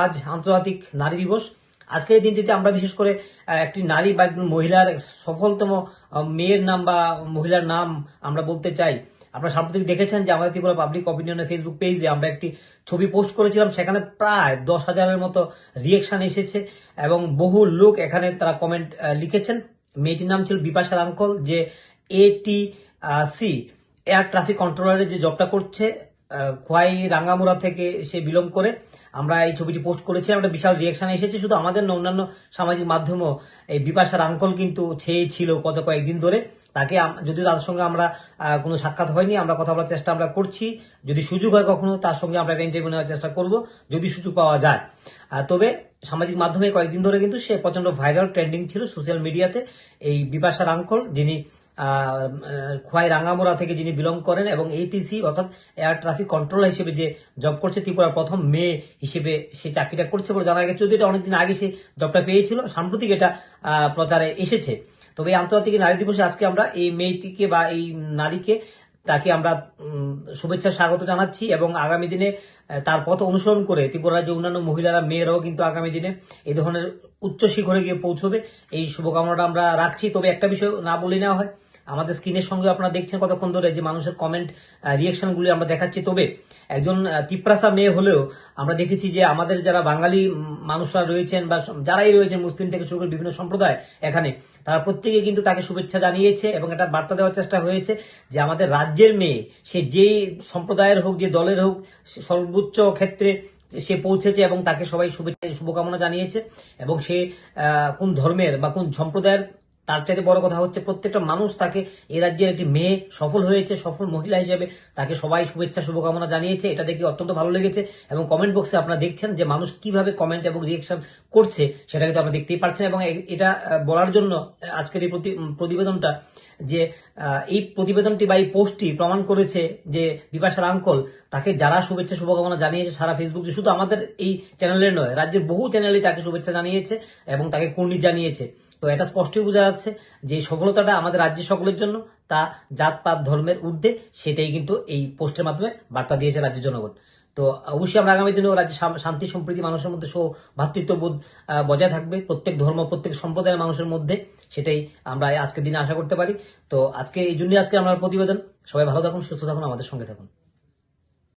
আজ আন্তর্জাতিক নারী দিবস। আজকের দিনটিতে আমরা বিশেষ করে একটি নারী বা একজন মহিলার সফলতম মেয়ের নাম বা মহিলার নাম আমরা বলতে চাই। আপনারা সাম্প্রতিক দেখেছেন যে আমাদের ত্রিপুরা পাবলিক অপিনিয়নের ফেসবুক পেজে আমরা একটি ছবি পোস্ট করেছিলাম। সেখানে প্রায় দশ হাজারের মতো রিয়েকশন এসেছে এবং বহু লোক এখানে তারা কমেন্ট লিখেছেন। মেয়েটির নাম ছিল বিপাশা রাঙ্কল যে এটি সি এয়ার ট্রাফিক কন্ট্রোলারের যে জবটা করছে খোয়াই রাঙ্গামুড়া থেকে সে বিলং করে আমরা এই ছবিটি পোস্ট করেছিলাম। একটা বিশাল রিয়াকশন এসেছে। শুধু আমাদের না, অন্যান্য সামাজিক মাধ্যমও এই বিপাশার আঙ্কল কিন্তু ছেয়ে ছিল গত কয়েকদিন ধরে। তাকে যদিও তার সঙ্গে আমরা কোনো সাক্ষাৎ হয়নি, আমরা কথা বলার চেষ্টা আমরা করছি। যদি সুযোগ হয় কখনো, তার সঙ্গে আমরা একটা ইন্টারভিউ নেওয়ার চেষ্টা করব, যদি সুযোগ পাওয়া যায়। তবে সামাজিক মাধ্যমে কয়েকদিন ধরে কিন্তু সে প্রচণ্ড ভাইরাল ট্রেন্ডিং ছিল সোশ্যাল মিডিয়াতে এই বিপাশার আঙ্কল যিনি খোয়াই রাঙ্গামোড়া থেকে যিনি বিলং করেন এবং এটিসি অর্থাৎ এয়ার ট্রাফিক কন্ট্রোলার হিসেবে যে জব করছে, ত্রিপুরার প্রথম মেয়ে হিসেবে সে চাকরিটা করছে বলে জানা গেছে। যদিও এটা অনেকদিন আগে সে জবটা পেয়েছিল, সাম্প্রতিক এটা প্রচারে এসেছে। তবে এই আন্তর্জাতিক নারী দিবসে আজকে আমরা এই মেয়েটিকে বা এই নারীকে তাকে আমরা শুভেচ্ছা স্বাগত জানাচ্ছি এবং আগামী দিনে তার পথ অনুসরণ করে ত্রিপুরা যে অন্যান্য মহিলারা, মেয়েরাও কিন্তু আগামী দিনে এই ধরনের উচ্চ শিখরে গিয়ে পৌঁছবে। এই শুভকামনাটা আমরা রাখছি। তবে একটা বিষয় না বলে নেওয়া হয়। আমাদের স্ক্রিনের সঙ্গে আপনারা দেখছেন কতক্ষণ ধরে যে মানুষের কমেন্ট রিয়েকশনগুলি আমরা দেখাচ্ছি। তবে একজন তিপ্রাসা মেয়ে হলেও আমরা দেখেছি যে আমাদের যারা বাঙালি মানুষরা রয়েছেন বা যারাই রয়েছেন মুসলিম থেকে শুরু করে বিভিন্ন সম্প্রদায় এখানে, তারা প্রত্যেকে কিন্তু তাকে শুভেচ্ছা জানিয়েছে এবং এটা বার্তা দেওয়ার চেষ্টা হয়েছে যে আমাদের রাজ্যের মেয়ে, সে যেই সম্প্রদায়ের হোক, যে দলের হোক সর্বোচ্চ ক্ষেত্রে সে পৌঁছেছে এবং তাকে সবাই শুভেচ্ছা, শুভকামনা জানিয়েছে এবং সে কোন ধর্মের বা কোন সম্প্রদায়ের তার চাইতে বড় কথা হচ্ছে প্রত্যেকটা মানুষ তাকে এই রাজ্যের একটি মেয়ে সফল হয়েছে, সফল মহিলা হিসেবে তাকে সবাই শুভেচ্ছা, শুভকামনা জানিয়েছে। এটা দেখে অত্যন্ত ভালো লেগেছে এবং কমেন্ট বক্সে আপনারা দেখছেন যে মানুষ কীভাবে কমেন্ট এবং রিয়েকশন করছে, সেটা কিন্তু আপনারা দেখতেই পাচ্ছেন এবং এটা বলার জন্য আজকের এই প্রতি- প্রতিবেদনটা যে এই প্রতিবেদনটি বা এই পোস্টটি প্রমাণ করেছে যে বিপাশার আঙ্কল তাকে যারা শুভেচ্ছা, শুভকামনা জানিয়েছে সারা ফেসবুক শুধু আমাদের এই চ্যানেলের নয়, রাজ্যের বহু চ্যানেলে তাকে শুভেচ্ছা জানিয়েছে এবং তাকে কুর্নি জানিয়েছে। তো এটা স্পষ্টই বোঝা যাচ্ছে যে সফলতাটা আমাদের রাজ্যের সকলের জন্য, তা জাতপাত ধর্মের ঊর্ধ্বে সেটাই কিন্তু এই পোস্টের মাধ্যমে বার্তা দিয়েছে রাজ্যের জনগণ। তো অবশ্যই আমরা আগামী দিনেও রাজ্যে শান্তি, সম্প্রীতি মানুষের মধ্যে সৌ ভ্রাতৃত্ববোধ বজায় থাকবে। প্রত্যেক ধর্ম, প্রত্যেক সম্প্রদায়ের মানুষের মধ্যে সেটাই আমরা আজকের দিনে আশা করতে পারি। তো আজকে এই জন্যই আজকে আমার প্রতিবেদন। সবাই ভালো থাকুন, সুস্থ থাকুন, আমাদের সঙ্গে থাকুন।